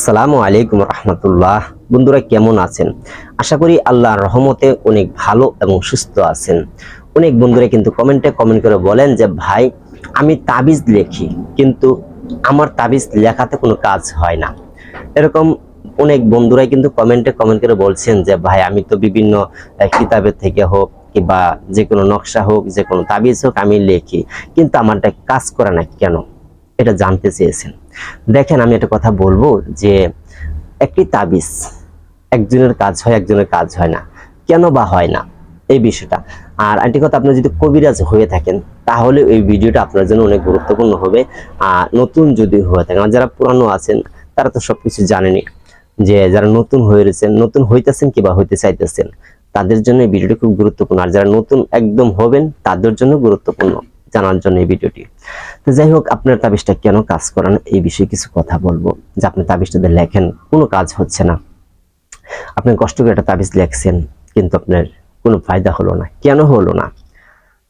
আসসালামু আলাইকুম রহমতুল্লাহ। বন্ধুরা কেমন আছেন? আশা করি আল্লাহর রহমতে অনেক ভালো এবং সুস্থ আছেন। অনেক বন্ধুরা কিন্তু কমেন্টে কমেন্ট করে বলেন যে, ভাই, আমি তাবিজ লেখি, কিন্তু আমার তাবিজ লেখাতে কোনো কাজ হয় না। এরকম অনেক বন্ধুরাই কিন্তু কমেন্টে কমেন্ট করে বলছেন যে, ভাই, আমি তো বিভিন্ন কিতাবের থেকে হোক কিংবা যে কোনো নকশা হোক, যে কোনো তাবিজ হোক আমি লেখি, কিন্তু আমারটা কাজ করে না কেন? এটা জানতে চেয়েছেন। দেখেন আমি একটা কথা বলব যে একটি তাবিজ একজনের কাজ হয়, একজনের কাজ হয় না। কেন বা হয় না? এই বিষয়টা। আর আরেকটি কথা আপনি যদি কবিরাজ হয়ে থাকেন, তাহলে এই ভিডিওটা আপনার জন্য অনেক গুরুত্বপূর্ণ হবে। আর নতুন যদি হয়ে থাকেন যারা পুরানো আছেন, তারা তো সবকিছু জানেনি যে যারা নতুন হয়ে রয়েছেন, নতুন হইতেছেন কিবা হইতে চাইতেছেন, তাদের জন্য এই ভিডিওটি খুব গুরুত্বপূর্ণ। আর যারা নতুন একদম হবেন, তাদের জন্য গুরুত্বপূর্ণ। জানার জন্য এই ভিডিওটি। তো যাই হোক, আপনার তাবিজটা কেন কাজ করেন এই বিষয়ে কিছু কথা বলব। যে আপনি তাবিজটাতে লেখেন, কোনো কাজ হচ্ছে না। আপনি কষ্ট করে একটা তাবিজ লেখছেন, কিন্তু আপনার কোনো ফায়দা হলো না। কেন হলো না?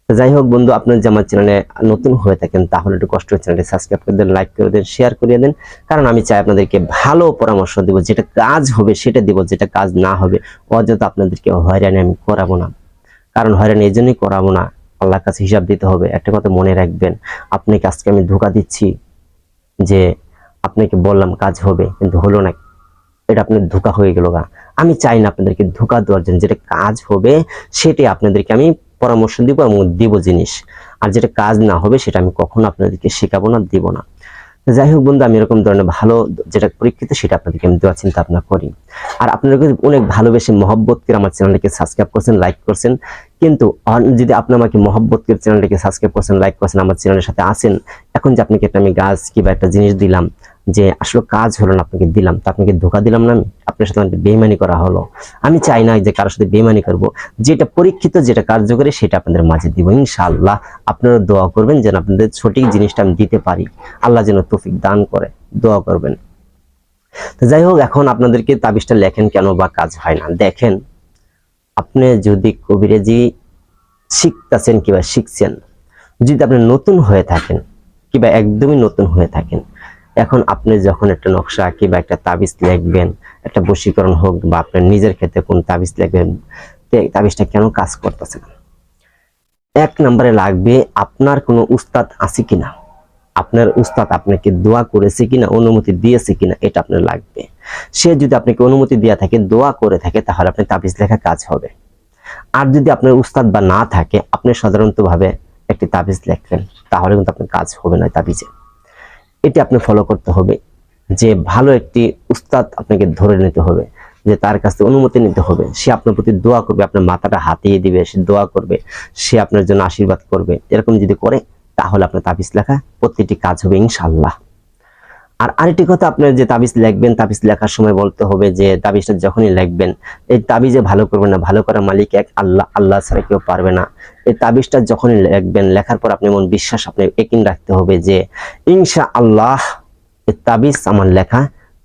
যাই হোক বন্ধু, আপনার যে আমার চ্যানেলে নতুন হয়ে থাকেন, তাহলে একটু কষ্ট করে চ্যানেলটি সাবস্ক্রাইব করে দেন লাইক করে দেন শেয়ার করিয়ে দেন। কারণ আমি চাই আপনাদেরকে ভালো পরামর্শ দেব, যেটা কাজ হবে সেটা দিব, যেটা কাজ না হবে, অযথা আপনাদেরকে হয়রানি আমি করাবো না। কারণ হয়রানি এই জন্যই করাবো না আল্লাহর কাছে হিসাব দিতে হবে। একটা কথা মনে রাখবেন, আপনাকে আজকে আমি ধোকা দিচ্ছি যে আপনাকে বললাম কাজ হবে, কিন্তু হলো না। এটা আপনার ধোকা হয়ে গেল গা। আমি চাই না আপনাদেরকে ধোকা দেওয়ার জন্য। যেটা কাজ হবে, সেটাই আপনাদেরকে আমি পরামর্শ দিব এবং দিব জিনিস। আর যেটা কাজ না হবে, সেটা আমি কখনো আপনাদেরকে শেখাবো না, দিব না। যাই হোক বন্ধু, আমি এরকম ধরনের ভালো যেটা পরীক্ষিত সেটা আপনাদেরকে আমি দেওয়ার চিন্তা ভাবনা করি। আর আপনারা অনেক ভালোবেসে মহব্বত করে আমার চ্যানেলটিকে সাবস্ক্রাইব করছেন, লাইক করছেন। কিন্তু যদি আপনি আমাকে মহব্বত করে চ্যানেলটিকে সাবস্ক্রাইব করছেন, লাইক করছেন, আমার চ্যানেলের সাথে আসেন এখন যে আপনাকে একটা আমি গাছ কিংবা একটা জিনিস দিলাম যে আসলে কাজ হলো না, আপনাকে দিলাম, তো আপনাকে ধোকা দিলাম না আমি? আপনার সাথে আমার বেইমানি করা হলো। আমি চাই না যে কারোর সাথে বেইমানি করব। যেটা পরীক্ষিত, যেটা কার্যকরী, সেটা আপনাদের মাঝে দিব, ইনশাআল্লাহ। আপনারা দোয়া করবেন যেন আপনাদের সঠিক জিনিসটা আমি দিতে পারি। আল্লাহ যেন তৌফিক দান করে। দোয়া করবেন। তো যাই হোক, এখন আপনাদেরকে তাবিজটা লেখেন কেন বা কাজ হয় না? দেখেন, আপনি যদি কবিরাজি শিখতেছেন কিংবা শিখছেন, যদি আপনি নতুন হয়ে থাকেন, কিংবা একদমই নতুন হয়ে থাকেন এখন আপনি যখন একটা নকশা কিংবা একটা তাবিজ লিখবেন, একটা বশীকরণ হোক বা আপনার নিজের ক্ষেত্রে কোন তাবিজ লিখবেন তাবিজটা কেন কাজ করতেছে না? এক নম্বরে লাগবে আপনার কোনো উস্তাদ আছে কিনা? আপনার উস্তাদ আপনাকে দোয়া করেছে কিনা, অনুমতি দিয়েছে কিনা, এটা আপনার লাগবে। সে যদি আপনাকে অনুমতি দেওয়া থাকে, দোয়া করে থাকে, তাহলে আপনি তাবিজ লেখা কাজ হবে। আর যদি আপনার উস্তাদ বা না থাকে, আপনি সাধারণতভাবে একটি তাবিজ লেখবেন, তাহলে কিন্তু আপনার কাজ হবে না তাবিজে। এটি আপনি ফলো করতে হবে, যে ভালো একটি উস্তাদ আপনাকে ধরে নিতে হবে, যে তার কাছ অনুমতি নিতে হবে। সে আপনার প্রতি দোয়া করবে, আপনার মাথাটা হাতিয়ে দিবে, সে দোয়া করবে, সে আপনার জন্য আশীর্বাদ করবে। এরকম যদি করে, তাহলে আপনার তাবিজ লেখা প্রত্যেকটি কাজ হবে ইনশাল্লাহ আর আরেকটি কথা আপনার যে তাবিজ লিখবেন, তাবিজ লেখার সময় বলতে হবে যে তাবিজটা যখনই লিখবেন, এই তাবিজে ভালো করবেন না, ভালো করার মালিক এক আল্লাহ আল্লাহ ছাড়া কেউ পারবে না। এই তাবিজটা যখনই লিখবেন, লেখার পর আপনি মন বিশ্বাস, আপনি একিন রাখতে হবে যে ইনশা আল্লাহ এই তাবিজ আমার লেখা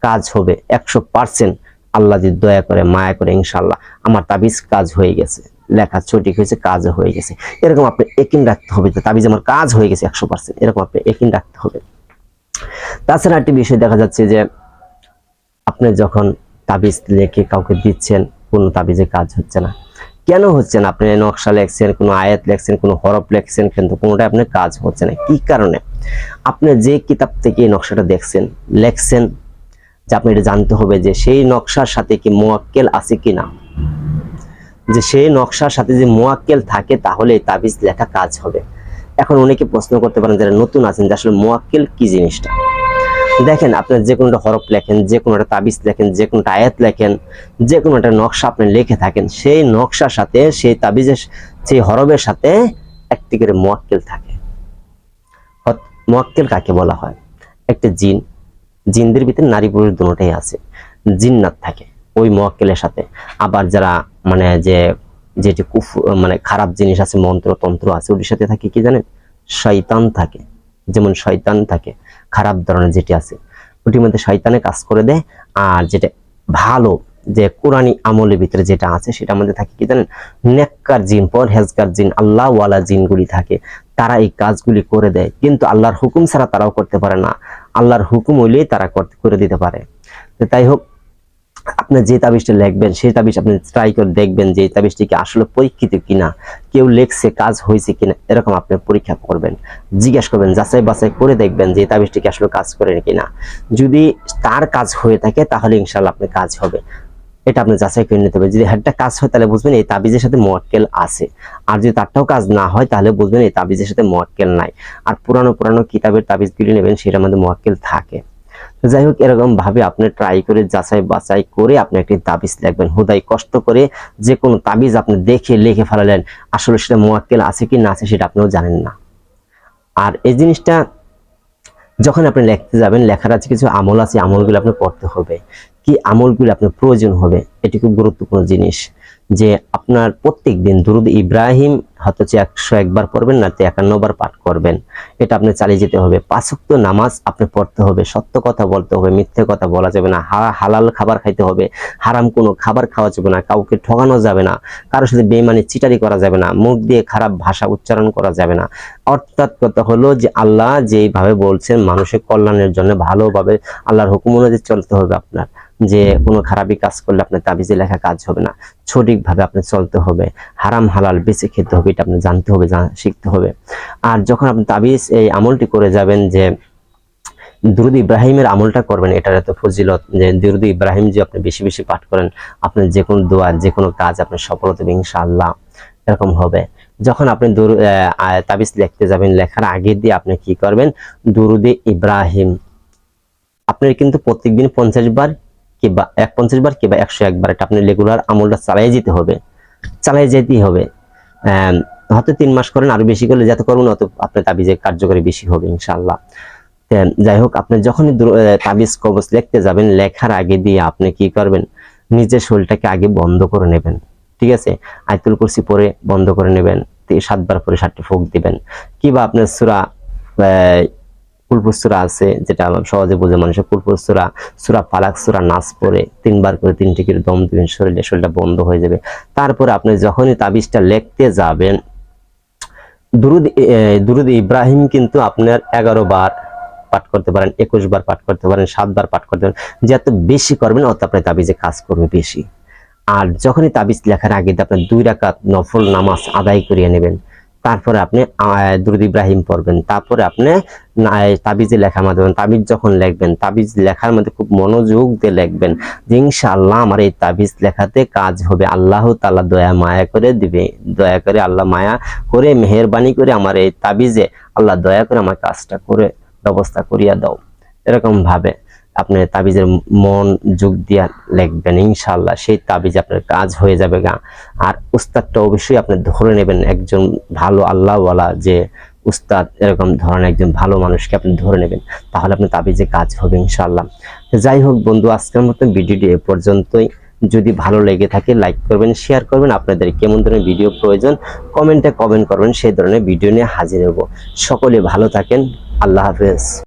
কাজ হবে, একশো পার্সেন্ট আল্লাহ যদি দয়া করে, মায়া করে ইনশাল্লাহ আমার তাবিজ কাজ হয়ে গেছে, লেখা সঠিক হয়েছে, কাজ হয়ে গেছে। এরকম আপনি একিন রাখতে হবে যে তাবিজ আমার কাজ হয়ে গেছে একশো পার্সেন্ট, এরকম আপনি একিন রাখতে হবে। তাছাড়া একটি বিষয় দেখা যাচ্ছে যে আপনি যখন তাবিজ লেখে কাউকে দিচ্ছেন, কোনো তাবিজে কাজ হচ্ছে না। কেন হচ্ছে না? আপনি নকশা লেখছেন, কোনো আয়াত লেখছেন, কোনো হরফ লেখছেন, কিন্তু কোনোটাই আপনার কাজ হচ্ছে না। কি কারণে? আপনি যে কিতাব থেকে এই নকশাটা দেখছেন, লেখছেন যে আপনি এটা জানতে হবে যে সেই নকশার সাথে কি মোয়াক্কেল আছে কি না যে সেই নকশার সাথে যে মোয়াক্কেল থাকে, তাহলে তাবিজ লেখা কাজ হবে। এখন অনেকে প্রশ্ন করতে পারেন যারা নতুন আছেন যে আসলে মোয়াক্কেল কি জিনিসটা? দেখেন, আপনার যে কোনো একটা হরফ লেখেন, যে কোনো একটা তাবিজ লেখেন, যে কোনো আয়াত লেখেন, যে কোনো একটা নকশা আপনি লিখে থাকেন, সেই নকশার সাথে, সেই তাবিজের, সেই হরফের সাথে একটি করে মোয়াক্কেল থাকে। মোয়াক্কেল কাকে বলা হয়? একটা জিন। জিনদের ভিতরে নারী পুরুষ দুটোটাই আছে। জিন্নাত থাকে ওই মোয়াক্কেলের সাথে। আবার যারা মানে যে, যেটি কুফ মানে খারাপ জিনিস আছে মন্ত্র তন্ত্র আছে, ওটির সাথে থাকে কি জানেন? শয়তান থাকে। যেমন শয়তান থাকে। খারাপ ধরনের যেটি আছে, ওটির মধ্যে শয়তানে কাজ করে দেয়। আর যেটা ভালো, যে কোরআনি আমলের ভিতরে যেটা আছে সেটা মধ্যে থাকে কি জানেন? নেককার জিন পর হেজকার জিন আল্লাহ ওয়ালা জিনগুলি থাকে, তারা এই কাজগুলি করে দেয়। কিন্তু আল্লাহর হুকুম ছাড়া তারাও করতে পারে না। আল্লাহর হুকুম হইলেই তারা করে দিতে পারে। তাই হোক আপনি যে তাবিজটা লিখবেন, সেই তাবিজ আপনি ট্রাই করে দেখবেন যে তাবিজটি কি আসলে পরীক্ষিত কিনা, কেউ লেখছে, কাজ হয়েছে কিনা, এরকম আপনি পরীক্ষা করবেন। জিজ্ঞাসা করবেন, যাচাই বাছাই করে দেখবেন যে তাবিজটি কি আসলে কাজ করে কিনা। যদি তার কাজ হয়ে থাকে, তাহলে ইনশাল্লাহ আপনি কাজ হবে। এটা আপনি যাচাই করে নিতে হবে। যদি হেডটা কাজ হয়, তাহলে বুঝবেন এই তাবিজের সাথে মোয়াক্কেল আছে। আর যদি তারটাও কাজ না হয়, তাহলে বুঝবেন এই তাবিজের সাথে মোয়াক্কেল নাই। আর পুরানো পুরানো কিতাবের তাবিজগুলি নেবেন, সেটার মধ্যে মোয়াক্কেল থাকে। যাই হোক, এরকম ভাবে আপনি ট্রাই করে যাচাই বাছাই করে আপনি একটি তাবিজ লিখবেন হুদাই কষ্ট করে যে কোনো তাবিজ আপনি দেখে লিখে ফেলালেন, আসলে সেটা মোয়াক্কেল আছে কি না আছে সেটা আপনিও জানেন না। আর এই জিনিসটা যখন আপনি লিখতে যাবেন, লেখার আছে কিছু আমল আছে, আমলগুলো আপনি পড়তে হবে। কি আমলগুলো আপনার প্রয়োজন হবে, এটি খুব গুরুত্বপূর্ণ জিনিস যে আপনার প্রত্যেক দিন দুরুদ ইব্রাহিম হয়তো হচ্ছে একশো একবার পড়বেন না, তো একান্ন বার পাঠ করবেন। এটা আপনি চালিয়ে যেতে হবে। পাঁচক্ত নামাজ আপনি পড়তে হবে। সত্য কথা বলতে হবে, মিথ্যে কথা বলা যাবে না। হালাল খাবার খাইতে হবে। হারাম কোনো খাবার খাওয়া যাবে না। কাউকে ঠকানো যাবে না। কারোর সাথে বেমানি চিটারি করা যাবে না। মুখ দিয়ে খারাপ ভাষা উচ্চারণ করা যাবে না। অর্থাৎ কথা হলো যে আল্লাহ যেইভাবে বলছেন, মানুষের কল্যাণের জন্য ভালোভাবে আল্লাহর হুকুম অনুযায়ী চলতে হবে আপনার। যে কোনো খারাপই কাজ করলে আপনার তাবিজে লেখা কাজ হবে না। সঠিকভাবে আপনি চলতে হবে। হারাম, হালাল, বেঁচে খেতে হবে, এটা আপনি জানতে হবে শিখতে হবে। আর যখন আপনি তাবিজ এই আমলটি করে যাবেন যে দুরুদ ইব্রাহিমের আমলটা করবেন, এটার এত ফজিলত যে দুরুদ ইব্রাহিম যে আপনি বেশি বেশি পাঠ করেন, আপনার যে কোনো দোয়া, যে কোনো কাজ আপনার সফল হবে, ইনশাআল্লাহ। এরকম হবে। যখন আপনি দুরু- তাবিজ লিখতে যাবেন, লেখার আগে দিয়ে আপনি কি করবেন? দুরুদে ইব্রাহিম। আপনার কিন্তু প্রত্যেকদিন পঞ্চাশ বার কিংবা এক পঞ্চাশ বার কিংবা একশো একবার এটা আপনি রেগুলার আমলটা চালিয়ে যেতে হবে। চালিয়ে যেতেই হবে। হয়তো তিন মাস করেন আরও বেশি করলে যত করবেন অত আপনার তাবিজে কার্যকরী বেশি হবে ইনশাআল্লাহ। তে, যাই হোক আপনি যখনই তাবিজ কবচ লিখতে যাবেন লেখার আগে দিয়ে আপনি কি করবেন? নিজের শরীরটাকে আগে বন্ধ করে নেবেন। ঠিক আছে? আয়তুল কুরসি পরে বন্ধ করে নেবেন সাতবার পরে সাতটি ফুক দিবেন। কিংবা আপনার সুরা কুলপুর সুরা আছে, যেটা সহজে বোঝে মানুষের কুলপুর সুরা পালাক সুরা নাচ পরে তিনবার করে তিনটি করে দম দিবেন, শরীরে, শরীরটা বন্ধ হয়ে যাবে। তারপরে আপনি যখনই তাবিজটা লিখতে যাবেন, দুরুদ দুরুদ ইব্রাহিম কিন্তু আপনার এগারো বার পাঠ করতে পারেন, একুশ বার পাঠ করতে পারেন, সাত বার পাঠ করতে পারেন। যত বেশি করবেন, অত আপনার তাবিজে কাজ করবে বেশি। আর যখনই তাবিজ লেখার আগে আপনার দুই রাকাত নফল নামাজ আদায় করিয়ে নেবেন তারপরে আপনি দুরুদ ইব্রাহিম পড়বেন। তারপরে আপনি তাবিজে লেখার মাধ্যমে, তাবিজ যখন লিখবেন, তাবিজ লেখার মধ্যে খুব মনোযোগ দিয়ে লিখবেন যে ইনশাআল্লাহ আমার এই তাবিজ লেখাতে কাজ হবে। আল্লাহ তাআলা দয়া, মায়া করে দিবে। দয়া করে আল্লাহ মায়া করে, মেহেরবানি করে আমার এই তাবিজে আল্লাহ দয়া করে আমার কাজটা করে, ব্যবস্থা করিয়া দাও। এরকম ভাবে আপনি তাবিজের মন যোগ দিয়া লিখবেন, ইনশাআল্লাহ। সেই তাবিজ আপনার কাজ হয়ে যাবে গা। আর উস্তাদটা অবশ্যই আপনি ধরে নেবেন, একজন ভালো আল্লাহওয়ালা যে উস্তাদ, এরকম ধরনের একজন ভালো মানুষকে আপনি ধরে নেবেন, তাহলে আপনার তাবিজে কাজ হবে, ইনশাআল্লাহ। যাই হোক বন্ধু, আজকের মতন ভিডিওটি এ পর্যন্তই। যদি ভালো লেগে থাকে, লাইক করবেন, শেয়ার করবেন, আপনাদের কেমন ধরনের ভিডিও প্রয়োজন, কমেন্টে কমেন্ট করবেন, সেই ধরনের ভিডিও নিয়ে হাজির হব। সকলে ভালো থাকেন, আল্লাহ হাফেজ।